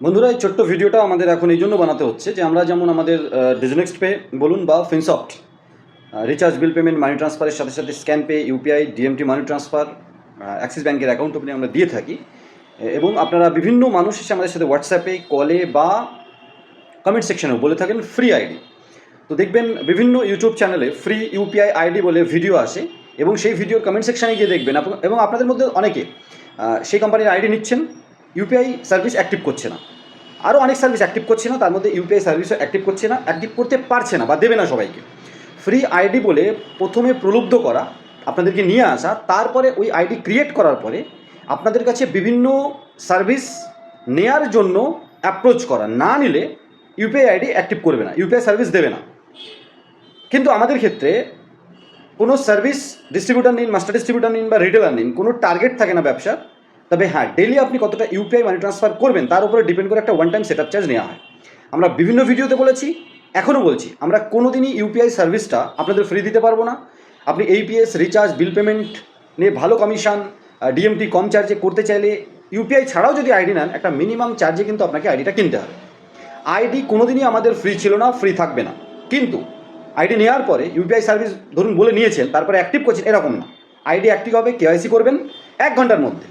বন্ধুরা, এই ছোট্ট ভিডিওটা আমাদের এখন এই জন্য বানাতে হচ্ছে যে আমরা যেমন আমাদের ডিজনেক্সট পে বলুন বা ফিনসফট রিচার্জ বিল পেমেন্ট মানি ট্রান্সফারের সাথে সাথে scan pay UPI DMT money transfer axis ব্যাঙ্কের অ্যাকাউন্ট ওপেনে আমরা দিয়ে থাকি। এবং আপনারা বিভিন্ন মানুষ এসে আমাদের সাথে হোয়াটসঅ্যাপে কলে বা কমেন্ট সেকশনেও বলে থাকেন ফ্রি আইডি তো দেখবেন বিভিন্ন ইউটিউব চ্যানেলে ফ্রি ইউপিআই আইডি বলে ভিডিও আসে এবং সেই ভিডিওর কমেন্ট সেকশনে গিয়ে দেখবেন। এবং আপনাদের মধ্যে অনেকে সেই কোম্পানির আইডি নিচ্ছেন। ইউপিআই সার্ভিস অ্যাক্টিভ করছে না। আরও অনেক সার্ভিস অ্যাক্টিভ করছে না, তার মধ্যে ইউপিআই সার্ভিসও অ্যাক্টিভ করছে না, অ্যাক্টিভ করতে পারছে না বা দেবে না সবাইকে। ফ্রি আইডি বলে প্রথমে প্রলুব্ধ করা, আপনাদেরকে নিয়ে আসা, তারপরে ওই আইডি ক্রিয়েট করার পরে আপনাদের কাছে বিভিন্ন সার্ভিস নেয়ার জন্য অ্যাপ্রোচ করা। না নিলে ইউপিআই আইডি অ্যাক্টিভ করবে না, ইউপিআই সার্ভিস দেবে না। কিন্তু আমাদের ক্ষেত্রে কোনো সার্ভিস ডিস্ট্রিবিউটার নিন, মাস্টার ডিস্ট্রিবিউটার নিন বা রিটেলার নিন, কোনো টার্গেট থাকে না ব্যবসার তবে হ্যাঁ ডেলি আপনি কতটা ইউপিআই মানি ট্রান্সফার করবেন, তার উপরে ডিপেন্ড করে একটা ওয়ান টাইম সেট চার্জ নেওয়া হয়। আমরা বিভিন্ন ভিডিওতে বলেছি, এখনও বলছি, আমরা কোনো দিনই ইউপিআই সার্ভিসটা আপনাদের ফ্রি দিতে পারব না। আপনি এইপিএস রিচার্জ বিল পেমেন্ট নিয়ে ভালো কমিশন ডিএমটি কম চার্জে করতে চাইলে ইউপিআই ছাড়াও যদি আইডি নেন, একটা মিনিমাম চার্জে কিন্তু আপনাকে আইডিটা কিনতে হবে। আইডি কোনোদিনই আমাদের ফ্রি ছিল না ফ্রি থাকবে না। কিন্তু আইডি নেওয়ার পরে ইউপিআই সার্ভিস ধরুন বলে নিয়েছেন, তারপরে অ্যাক্টিভ করছেন, এরকম না। আইডি অ্যাক্টিভ হবে কেওয়াইসি করবেন, এক ঘণ্টার মধ্যে।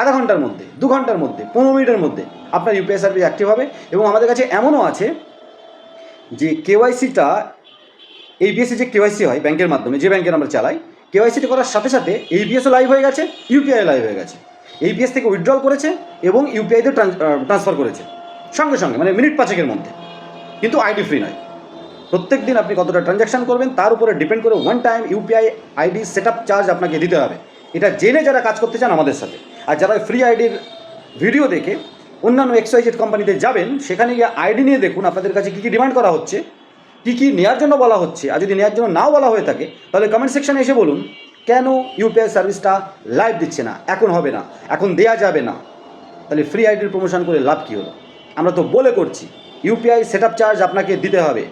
আধা ঘণ্টার মধ্যে, দু ঘণ্টার মধ্যে, পনেরো মিনিটের মধ্যে আপনার ইউপিআই সার্ভিস অ্যাক্টিভ হবে এবং আমাদের কাছে এমনও আছে যে কেওয়াইসিটা এই বিএসসি যে কেওয়াইসি হয় ব্যাংকের মাধ্যমে, যে ব্যাংকের আমরা চালাই কেওয়াইসিটি করার সাথে সাথে এই বিএসও লাইভ হয়ে গেছে ইউপিআই লাইভ হয়ে গেছে। এই বিএস থেকে উইথড্রল করেছে এবং ইউপিআইতে ট্রান্সফার করেছে, সঙ্গে সঙ্গে মানে মিনিট পাঁচেকের মধ্যে। কিন্তু আইডি ফ্রি নয়। প্রত্যেক দিন আপনি কতটা ট্রানজ্যাকশন করবেন তার উপরে ডিপেন্ড করে one time UPI ID set charge আপনাকে দিতে হবে। এটা জেনে যারা কাজ করতে চান আমাদের সাথে। আর যারা ফ্রি আইডির ভিডিও দেখে অন্যান্য এক্সওয়াইজেড কোম্পানিতে যাবেন, সেখানে গিয়ে আইডি নিয়ে দেখুন আপনাদের কাছে কী কী ডিমান্ড করা হচ্ছে, কী কী নেওয়ার জন্য বলা হচ্ছে, আর যদি নেওয়ার জন্য নাও বলা হয়ে থাকে, তাহলে কমেন্ট সেকশনে এসে বলুন, কেন ইউপিআই সার্ভিসটা লাইভ দিচ্ছে না? এখন হবে না, এখন দেয়া যাবে না। তাহলে ফ্রি আইডির প্রমোশন করে লাভ কী হলো? আমরা তো বলে করছি ইউপিআই সেট চার্জ আপনাকে দিতে হবে।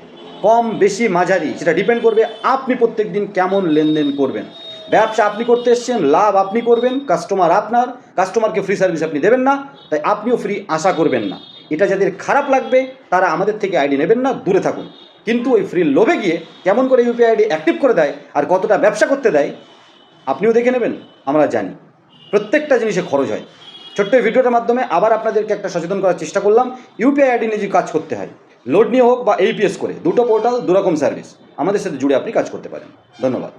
কম বেশি মাঝারি, সেটা ডিপেন্ড করবে আপনি প্রত্যেক দিন কেমন লেনদেন করবেন। ব্যবসা আপনি করতে এসছেন, লাভ আপনি করবেন কাস্টমার আপনার কাস্টমারকে ফ্রি সার্ভিস আপনি দেবেন না, তাই আপনিও ফ্রি আশা করবেন না। এটা যাদের খারাপ লাগবে, তারা আমাদের থেকে আইডি নেবেন না, দূরে থাকুন। কিন্তু ওই ফ্রি লোভে গিয়ে কেমন করে ইউপিআই আইডি অ্যাক্টিভ করে দেয় আর কতটা ব্যবসা করতে দেয়, আপনিও দেখে নেবেন, আমরা জানি। প্রত্যেকটা জিনিসে খরচ হয়। ছোট্ট ভিডিওটার মাধ্যমে আবার আপনাদেরকে একটা সচেতন করার চেষ্টা করলাম ইউপিআই আইডি নিয়ে যে কাজ করতে হয় লোড নিয়ে হোক বা এইপিএস করে, দুটো পোর্টাল দুরকম সার্ভিস আমাদের সাথে জুড়ে আপনি কাজ করতে পারেন। ধন্যবাদ।